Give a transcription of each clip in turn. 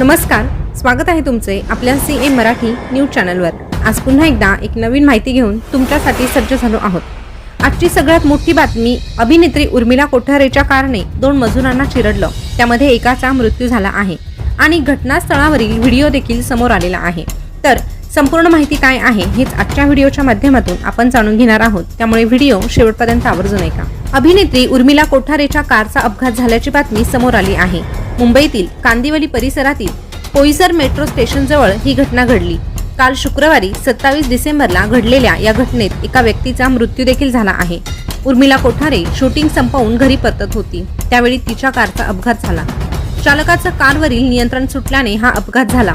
नमस्कार स्वागत आहे तुमचे आपल्या सी एम मराठी न्यूज चॅनलवर. आज पुन्हा एकदा एक नवीन माहिती घेऊन तुमच्यासाठी सज्ज झालो आहोत. आजची सगळ्यात मोठी बातमी अभिनेत्री उर्मिला कोठारेच्या कारणे दोन मजुरांना चिरडलं. त्यामध्ये एकाचा मृत्यू झाला आहे आणि घटनास्थळावरील व्हिडिओ देखील समोर आलेला आहे. तर संपूर्ण माहिती काय आहे हेच आजच्या व्हिडिओच्या माध्यमातून आपण जाणून घेणार आहोत. त्यामुळे व्हिडिओ शेवटपर्यंत आवर्जून ऐका. अभिनेत्री उर्मिला कोठारेच्या कारचा अपघात झाल्याची बातमी समोर आली आहे. मुंबईतील कांदिवली परिसरातील पोईसर मेट्रो स्टेशनजवळ ही घटना घडली. काल शुक्रवारी सत्तावीस डिसेंबरला घडलेल्या या घटनेत एका व्यक्तीचा मृत्यू देखील झाला आहे. उर्मिला कोठारे शूटिंग संपवून घरी परतत होती. त्यावेळी तिच्या कारचा अपघात झाला. चालकाचं कारवरील नियंत्रण सुटल्याने हा अपघात झाला.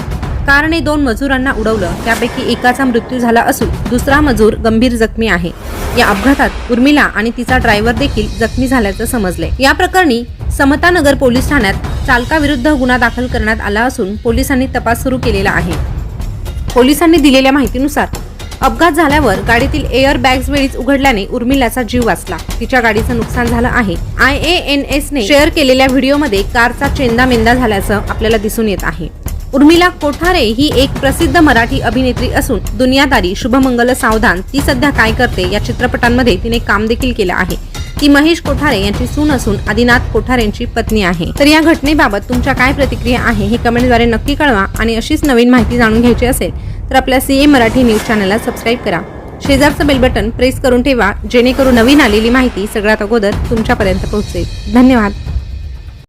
कारने दोन मजुरांना उडवलं त्यापैकी एकाचा मृत्यू झाला असून दुसरा मजूर गंभीर जखमी आहे. या अपघातात उर्मिला आणि तिचा ड्रायव्हर देखील जखमी झाल्याचं समजले या प्रकरणी समतानगर पोलीस ठाण्यात चालकाविरुद्ध गुन्हा दाखल करण्यात आला असून पोलिसांनी तपास सुरू केलेला आहे. पोलिसांनी दिलेल्या माहितीनुसार अपघात झाल्यावर गाडीतील एअर बॅग्स वेळीच उघडल्याने उर्मिलाचा जीव वाचला. तिच्या गाडीचं नुकसान झालं आहे. आय ए एन एस ने शेअर केलेल्या व्हिडिओमध्ये कारचा चेंदा मेंदा झाल्याचं आपल्याला दिसून येत आहे. उर्मिला कोठारे ही एक प्रसिद्ध मराठी अभिनेत्री असून दुनियादारी शुभमंगल सावधान ती सध्या काय करते या चित्रपटांमध्ये तिने काम देखील केलं आहे. ती महेश कोठारे यांची सून असून आदिनाथ कोठारेंची पत्नी आहे. तर या घटनेबाबत तुमच्या काय प्रतिक्रिया आहे हे कमेंटद्वारे नक्की कळवा आणि अशीच नवीन माहिती जाणून घ्यायची असेल तर आपल्या सीए मराठी न्यूज चॅनलला सबस्क्राईब करा. शेजारचं बेल बटन प्रेस करून ठेवा जेणेकरून नवीन आलेली माहिती सगळ्यात अगोदर तुमच्यापर्यंत पोहोचेल. धन्यवाद.